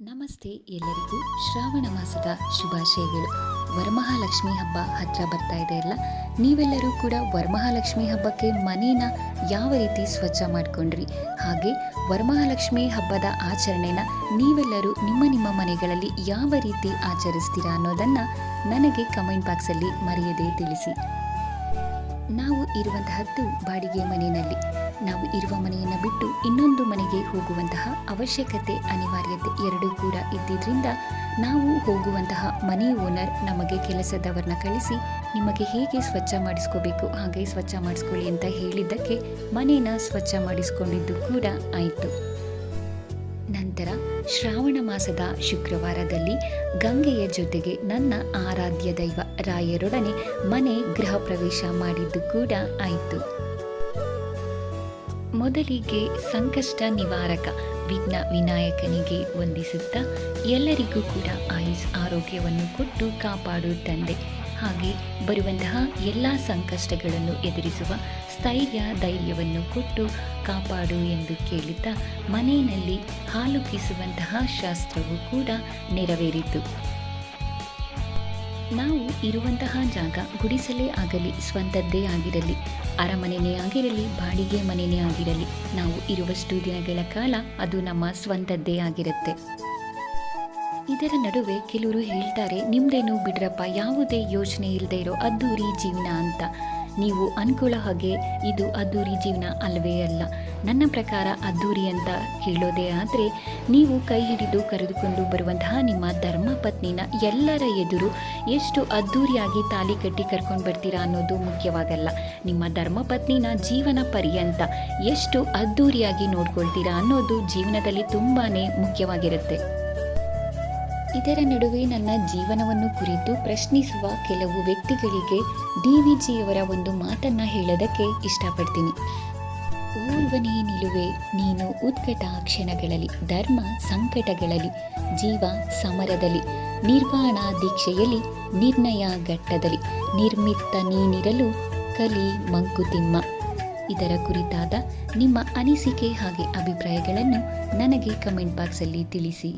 ನಮಸ್ತೆ ಎಲ್ಲರಿಗೂ ಶ್ರಾವಣ ಮಾಸದ ಶುಭಾಶಯಗಳು. ವರಮಹಾಲಕ್ಷ್ಮಿ ಹಬ್ಬ ಹತ್ರ ಬರ್ತಾ ಇದೆ ಅಲ್ಲ? ನೀವೆಲ್ಲರೂ ಕೂಡ ವರಮಹಾಲಕ್ಷ್ಮಿ ಹಬ್ಬಕ್ಕೆ ಮನೇನ ಯಾವ ರೀತಿ ಸ್ವಚ್ಛ ಮಾಡ್ಕೊಂಡ್ರಿ? ಹಾಗೆ ವರಮಹಾಲಕ್ಷ್ಮಿ ಹಬ್ಬದ ಆಚರಣೆನ ನೀವೆಲ್ಲರೂ ನಿಮ್ಮ ನಿಮ್ಮ ಮನೆಗಳಲ್ಲಿ ಯಾವ ರೀತಿ ಆಚರಿಸ್ತೀರಾ ಅನ್ನೋದನ್ನು ನನಗೆ ಕಮೆಂಟ್ ಬಾಕ್ಸಲ್ಲಿ ಮರೆಯದೇ ತಿಳಿಸಿ. ನಾವು ಇರುವಂತಹದ್ದು ಬಾಡಿಗೆ ಮನೆಯಲ್ಲಿ. ನಾವು ಇರುವ ಮನೆಯನ್ನು ಬಿಟ್ಟು ಇನ್ನೊಂದು ಮನೆಗೆ ಹೋಗುವಂತಹ ಅವಶ್ಯಕತೆ ಅನಿವಾರ್ಯತೆ ಎರಡೂ ಕೂಡ ಇದ್ದಿದ್ದರಿಂದ ನಾವು ಹೋಗುವಂತಹ ಮನೆ ಓನರ್ ನಮಗೆ ಕೆಲಸದವರನ್ನ ಕಳಿಸಿ ನಿಮಗೆ ಹೇಗೆ ಸ್ವಚ್ಛ ಮಾಡಿಸ್ಕೋಬೇಕು, ಹಾಗೆ ಸ್ವಚ್ಛ ಮಾಡಿಸ್ಕೊಳ್ಳಿ ಅಂತ ಹೇಳಿದ್ದಕ್ಕೆ ಮನೇನ ಸ್ವಚ್ಛ ಮಾಡಿಸ್ಕೊಂಡಿದ್ದು ಕೂಡ ಆಯಿತು. ನಂತರ ಶ್ರಾವಣ ಮಾಸದ ಶುಕ್ರವಾರದಲ್ಲಿ ಗಂಗೆಯ ಜೊತೆಗೆ ನನ್ನ ಆರಾಧ್ಯ ದೈವ ರಾಯರೊಡನೆ ಮನೆ ಗೃಹ ಪ್ರವೇಶ ಮಾಡಿದ್ದು ಕೂಡ ಆಯಿತು. ಮೊದಲಿಗೆ ಸಂಕಷ್ಟ ನಿವಾರಕ ವಿಘ್ನ ವಿನಾಯಕನಿಗೆ ವಂದಿಸುತ್ತಾ ಎಲ್ಲರಿಗೂ ಕೂಡ ಆಯುಸ್ ಆರೋಗ್ಯವನ್ನು ಕೊಟ್ಟು ಕಾಪಾಡು ತಂದೆ. ಹಾಗೆ ಬರುವಂತಹ ಎಲ್ಲ ಸಂಕಷ್ಟಗಳನ್ನು ಎದುರಿಸುವ ಸ್ಥೈರ್ಯ, ಧೈರ್ಯವನ್ನು ಕೊಟ್ಟು ಕಾಪಾಡು ಎಂದು ಕೇಳಿದ್ದ ಮನೆಯಲ್ಲಿ ಹಾಲು ಕಿಸುವಂತಹ ಶಾಸ್ತ್ರವು ಕೂಡ ನೆರವೇರಿತು. ನಾವು ಇರುವಂತಹ ಜಾಗ ಗುಡಿಸಲೇ ಆಗಲಿ, ಸ್ವಂತದ್ದೇ ಆಗಿರಲಿ. ಅರಮನೆಯೇ ಆಗಿರಲಿ ಬಾಡಿಗೆ ಮನೆಯೇ ಆಗಿರಲಿ, ನಾವು ಇರುವಷ್ಟು ದಿನಗಳ ಕಾಲ ಅದು ನಮ್ಮ ಸ್ವಂತದ್ದೇ ಆಗಿರುತ್ತೆ. ಇದರ ನಡುವೆ ಕೆಲವರು ಹೇಳ್ತಾರೆ, ನಿಮ್ದೇನು ಬಿಡ್ರಪ್ಪ, ಯಾವುದೇ ಯೋಚನೆ ಇಲ್ಲದೆ ಇರೋ ಅದ್ದೂರಿ ಜೀವನ ಅಂತ. ನೀವು ಅನ್ಕೊಳ್ಳೋ ಹಾಗೆ ಇದು ಅದ್ದೂರಿ ಜೀವನ ಅಲ್ಲವೇ ಅಲ್ಲ. ನನ್ನ ಪ್ರಕಾರ ಅದ್ದೂರಿ ಅಂತ ಹೇಳೋದೇ ಆದರೆ ನೀವು ಕೈ ಹಿಡಿದು ಕರೆದುಕೊಂಡು ಬರುವಂತಹ ನಿಮ್ಮ ಧರ್ಮ ಪತ್ನಿನ ಎಲ್ಲರ ಎದುರು ಎಷ್ಟು ಅದ್ದೂರಿಯಾಗಿ ತಾಲಿ ಕಟ್ಟಿ ಕರ್ಕೊಂಡು ಬರ್ತೀರಾ ಅನ್ನೋದು ಮುಖ್ಯವಾಗಲ್ಲ. ನಿಮ್ಮ ಧರ್ಮ ಪತ್ನಿನ ಜೀವನ ಪರ್ಯಂತ ಎಷ್ಟು ಅದ್ದೂರಿಯಾಗಿ ನೋಡ್ಕೊಳ್ತೀರಾ ಅನ್ನೋದು ಜೀವನದಲ್ಲಿ ತುಂಬಾ ಮುಖ್ಯವಾಗಿರುತ್ತೆ. ಇದರ ನಡುವೆ ನನ್ನ ಜೀವನವನ್ನು ಕುರಿತು ಪ್ರಶ್ನಿಸುವ ಕೆಲವು ವ್ಯಕ್ತಿಗಳಿಗೆ ಡಿ ವಿ ಜಿಯವರ ಒಂದು ಮಾತನ್ನ ಹೇಳೋದಕ್ಕೆ ಇಷ್ಟಪಡ್ತೀನಿ. ಓರ್ವನೇ ನಿಲುವೆ, ನೀನು ಉತ್ಕಟ ಕ್ಷಣಗಳಲ್ಲಿ, ಧರ್ಮ ಸಂಕಟಗಳಲ್ಲಿ, ಜೀವ ಸಮರದಲ್ಲಿ, ನಿರ್ವಾಣ ದೀಕ್ಷೆಯಲ್ಲಿ, ನಿರ್ಣಯ ಘಟ್ಟದಲ್ಲಿ ನಿರ್ಮಿತ್ತ ನೀನಿರಲು ಕಲಿ ಮಂಕುತಿಮ್ಮ ಇದರ ಕುರಿತಾದ ನಿಮ್ಮ ಅನಿಸಿಕೆ ಹಾಗೆ ಅಭಿಪ್ರಾಯಗಳನ್ನು ನನಗೆ ಕಮೆಂಟ್ ಬಾಕ್ಸಲ್ಲಿ ತಿಳಿಸಿ.